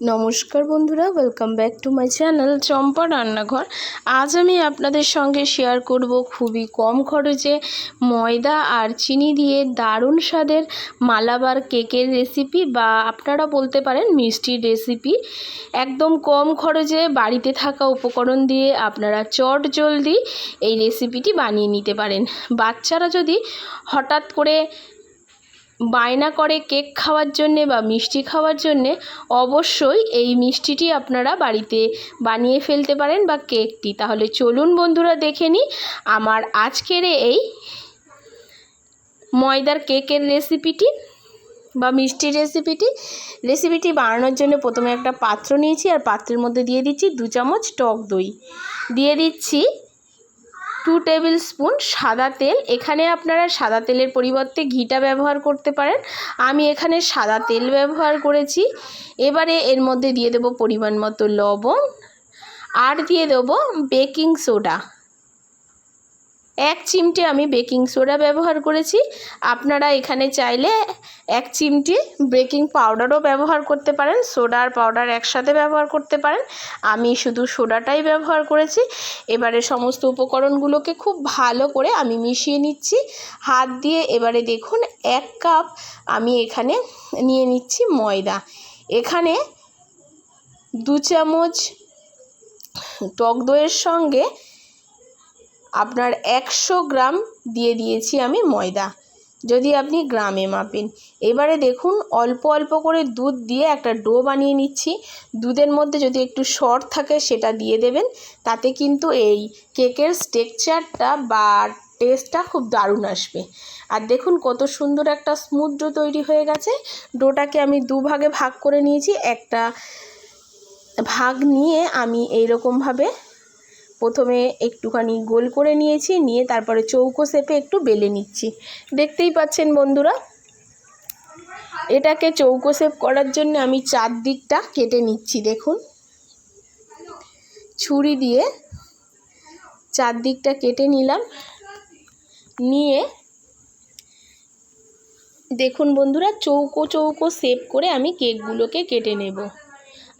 নমস্কার বন্ধুরা welcome back to my channel Champa Rannaghar. আজ আমি আপনাদের সঙ্গে শেয়ার করব খুবই কম খরচে ময়দা আর চিনি দিয়ে দারুণ স্বাদের মালাবার কেকের রেসিপি বা আপনারা বলতে পারেন মিষ্টির রেসিপি একদম কম খরচে বাড়িতে থাকা উপকরণ দিয়ে আপনারা চট জলদি এই রেসিপিটি বানিয়ে নিতে পারেন। বাচ্চারা যদি হঠাৎ করে বায়না করে কেক খাওয়ার জন্যে বা মিষ্টি খাওয়ার জন্যে অবশ্যই এই মিষ্টিটি আপনারা বাড়িতে বানিয়ে ফেলতে পারেন বা কেকটি। তাহলে চলুন বন্ধুরা দেখে নিই আমার আজকের এই ময়দার কেকের রেসিপিটি বা মিষ্টির রেসিপিটি। রেসিপিটি বানানোর জন্য প্রথমে একটা পাত্র নিয়েছি আর পাত্রের মধ্যে দিয়ে দিচ্ছি দু চামচ টক দই। দিয়ে দিচ্ছি টু টেবিল স্পুন সাদা তেল। এখানে আপনারা সাদা তেলের পরিবর্তে ঘিটা ব্যবহার করতে পারেন। আমি এখানে সাদা তেল ব্যবহার করেছি। এবারে এর মধ্যে দিয়ে দেবো পরিমাণ মতো লবণ। আর দিয়ে দেবো বেকিং সোডা। এক চিমটে আমি বেকিং সোডা ব্যবহার করেছি। আপনারা এখানে চাইলে এক চিমটি বেকিং পাউডারও ব্যবহার করতে পারেন, সোডা আর পাউডার একসাথে ব্যবহার করতে পারেন। আমি শুধু সোডাটাই ব্যবহার করেছি। এবারে সমস্ত উপকরণগুলোকে খুব ভালো করে আমি মিশিয়ে নিচ্ছি। হাত দিয়ে এবারে দেখুন, এক কাপ আমি এখানে নিয়ে নিচ্ছি ময়দা। এখানে দু চামচ টক দইয়ের সঙ্গে আপনার একশো গ্রাম দিয়ে দিয়েছি আমি ময়দা। যদি আপনি গ্রামে মাপেন। এবারে দেখুন, অল্প অল্প করে দুধ দিয়ে একটা ডো বানিয়ে নিচ্ছি। দুধের মধ্যে যদি একটু শর্ট থাকে, সেটা দিয়ে দেবেন। তাতে কিন্তু এই কেকের স্টেকচারটা বা টেস্টটা খুব দারুণ আসবে। আর দেখুন, কত সুন্দর একটা স্মুথ ডো তৈরি হয়ে গেছে। ডোটাকে আমি দুভাগে ভাগ করে নিয়েছি। একটা ভাগ নিয়ে আমি এইরকমভাবে প্রথমে একটুখানি গোল করে নিয়েছি, নিয়ে তারপরে চৌকো শেপে একটু বেলে নিচ্ছি। দেখতেই পাচ্ছেন বন্ধুরা, এটাকে চৌকো শেপ করার জন্য আমি চারদিকটা কেটে নিচ্ছি, দেখুন। ছুরি দিয়ে চারদিকটা কেটে নিলাম, নিয়ে দেখুন বন্ধুরা, চৌকো চৌকো শেপ করে আমি কেকগুলোকে কেটে নেব।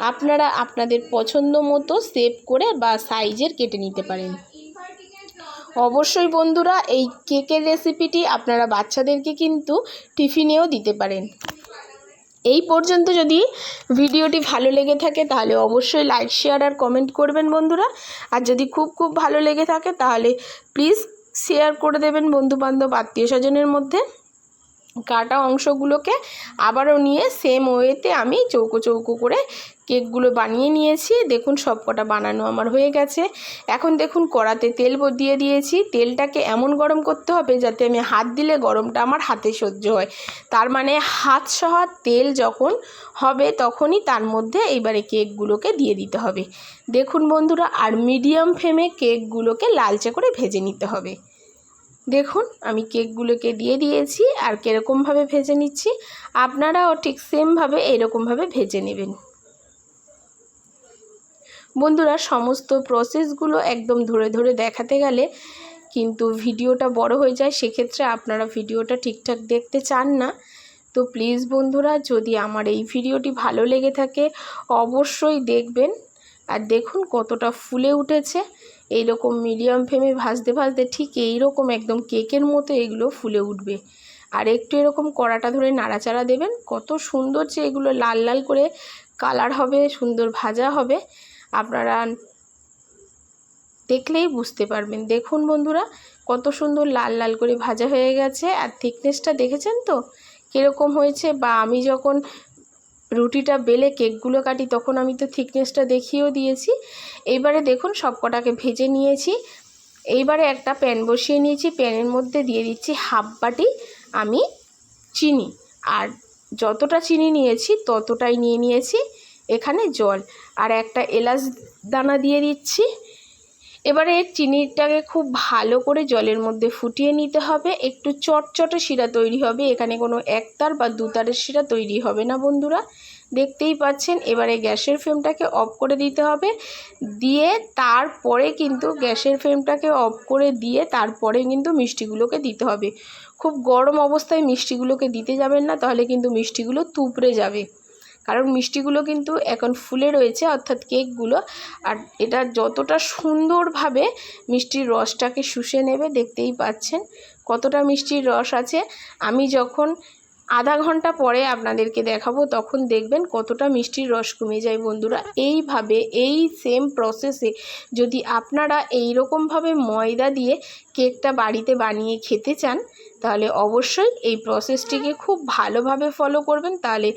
আপনারা আপনাদের পছন্দ মতো সেভ করে বা সাইজের কেটে নিতে পারেন। অবশ্যই বন্ধুরা, এই কেকের রেসিপিটি আপনারা বাচ্চাদেরকে কিন্তু টিফিনেও দিতে পারেন। এই পর্যন্ত যদি ভিডিওটি ভালো লেগে থাকে, তাহলে অবশ্যই লাইক, শেয়ার আর কমেন্ট করবেন বন্ধুরা। আর যদি খুব খুব ভালো লেগে থাকে, তাহলে প্লিজ শেয়ার করে দেবেন বন্ধুবান্ধব আত্মীয় স্বজনের মধ্যে। কাটা অংশগুলোকে আবারও নিয়ে সেম ওয়েতে আমি চৌকো চৌকো করে কেকগুলো বানিয়ে নিয়েছি। দেখুন সব কটা বানানো আমার হয়ে গেছে। এখন দেখুন কড়াতে তেল দিয়ে দিয়েছি। তেলটাকে এমন গরম করতে হবে যাতে আমি হাত দিলে গরমটা আমার হাতে সহ্য হয়। তার মানে হাত সহ তেল যখন হবে তখনই তার মধ্যে এইবারে কেকগুলোকে দিয়ে দিতে হবে। দেখুন বন্ধুরা, আর মিডিয়াম ফ্লেমে কেকগুলোকে লালচে করে ভেজে নিতে হবে। দেখুন, আমি কেকগুলোকে দিয়ে দিয়েছি আর কীরকমভাবে ভেজে নিচ্ছি। আপনারাও ঠিক সেমভাবে এরকমভাবে ভেজে নেবেন। বন্ধুরা, সমস্ত প্রসেসগুলো একদম ধরে ধরে দেখাতে গেলে কিন্তু ভিডিওটা বড় হয়ে যায়, সেক্ষেত্রে আপনারা ভিডিওটা ঠিকঠাক দেখতে চান না। তো প্লিজ বন্ধুরা, যদি আমার এই ভিডিওটি ভালো লেগে থাকে, অবশ্যই দেখবেন। আর দেখুন কতটা ফুলে উঠেছে। এইরকম মিডিয়াম ফ্লেমে ভাজতে ভাজতে ঠিক এইরকম একদম কেকের মতো এগুলো ফুলে উঠবে। আর একটু এরকম কড়াটা ধরে নাড়াচাড়া দেবেন। কত সুন্দর যে এগুলো লাল লাল করে কালার হবে, সুন্দর ভাজা হবে, আপনারা দেখলেই বুঝতে পারবেন। দেখুন বন্ধুরা, কত সুন্দর লাল লাল করে ভাজা হয়ে গেছে। আর থিকনেসটা দেখেছেন তো? কীরকম হয়েছে? বা আমি যখন রুটিটা বেলে কেকগুলো কাটি, তখন আমি তো থিকনেসটা দেখিয়েও দিয়েছি। এইবারে দেখুন সব কটাকে ভেজে নিয়েছি। এইবারে একটা প্যান বসিয়ে নিয়েছি, প্যানের মধ্যে দিয়ে দিচ্ছি হাফ বাটি আমি চিনি। আর যতটা চিনি নিয়েছি, ততটাই নিয়ে নিয়েছি এখানে জল। আর একটা এলাচ দানা দিয়ে দিচ্ছি। এবারে চিনিটাকে খুব ভালো করে জলের মধ্যে ফুটিয়ে নিতে হবে। একটু চটচটে শিরা তৈরি হবে। এখানে কোনো একতার বা দুতারের শিরা তৈরি হবে না, বন্ধুরা। দেখতেই পাচ্ছেন, এবারে গ্যাসের ফ্লেমটাকে অফ করে দিতে হবে। দিয়ে তারপরে কিন্তু গ্যাসের ফ্লেমটাকে অফ করে দিয়ে তারপরে কিন্তু মিষ্টিগুলোকে দিতে হবে। খুব গরম অবস্থায় মিষ্টিগুলোকে দিতে যাবেন না, তাহলে কিন্তু মিষ্টিগুলো তুপড়ে যাবে। কারণ মিষ্টিগুলো কিন্তু এখন ফুলে রয়েছে, অর্থাৎ কেকগুলো। আর এটা যতটা সুন্দরভাবে মিষ্টির রসটাকে শুষে নেবে, দেখতেই পাচ্ছেন কতটা মিষ্টির রস আছে। আমি যখন আধা ঘণ্টা পরে আপনাদেরকে দেখাবো, তখন দেখবেন কতটা মিষ্টির রস কমে যায় বন্ধুরা। এইভাবে, এই সেম প্রসেসে যদি আপনারা এই রকমভাবে ময়দা দিয়ে কেকটা বাড়িতে বানিয়ে খেতে চান, তাহলে অবশ্যই এই প্রসেসটিকে খুব ভালোভাবে ফলো করবেন, তাহলে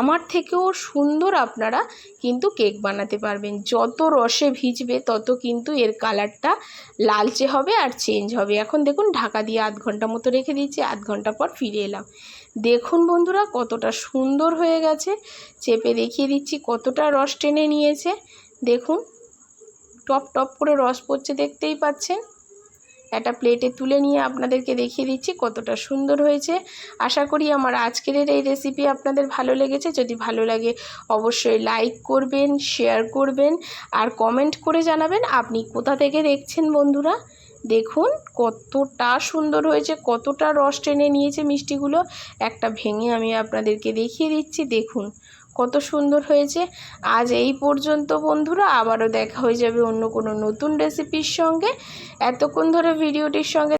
আমার থেকেও সুন্দর আপনারা কিন্তু কেক বানাতে পারবেন। যত রসে ভিজবে, তত কিন্তু এর কালারটা লালচে হবে আর চেঞ্জ হবে। এখন দেখুন, ঢাকা দিয়ে আধ ঘণ্টা মতো রেখে দিয়েছি, আধ ঘণ্টা পর ফিরে এলাম। দেখুন বন্ধুরা, কতটা সুন্দর হয়ে গেছে। চেপে দেখিয়ে দিচ্ছি কতটা রস টেনে নিয়েছে। দেখুন, টপ টপ করে রস পড়ছে দেখতেই পাচ্ছেন। একটা প্লেটে তুলে নিয়ে আপনাদেরকে দেখিয়ে দিচ্ছি কতটা সুন্দর হয়েছে। আশা করি আমার আজকের এই রেসিপি আপনাদের ভালো লেগেছে। যদি ভালো লাগে অবশ্যই লাইক করবেন শেয়ার করবেন, আর কমেন্ট করে জানাবেন আপনি কোথা থেকে দেখছেন বন্ধুরা। দেখুন, কতটা সুন্দর হয়েছে, কতটা রস টেনে নিয়েছে মিষ্টিগুলো। একটা ভেঙে আমি আপনাদেরকে দেখিয়ে দিচ্ছি, দেখুন কত সুন্দর হয়েছে। আজ এই পর্যন্ত বন্ধুরা, আবারও দেখা হয়ে যাবে অন্য কোনো নতুন রেসিপির সঙ্গে। এতক্ষণ ধরে ভিডিওটির সঙ্গে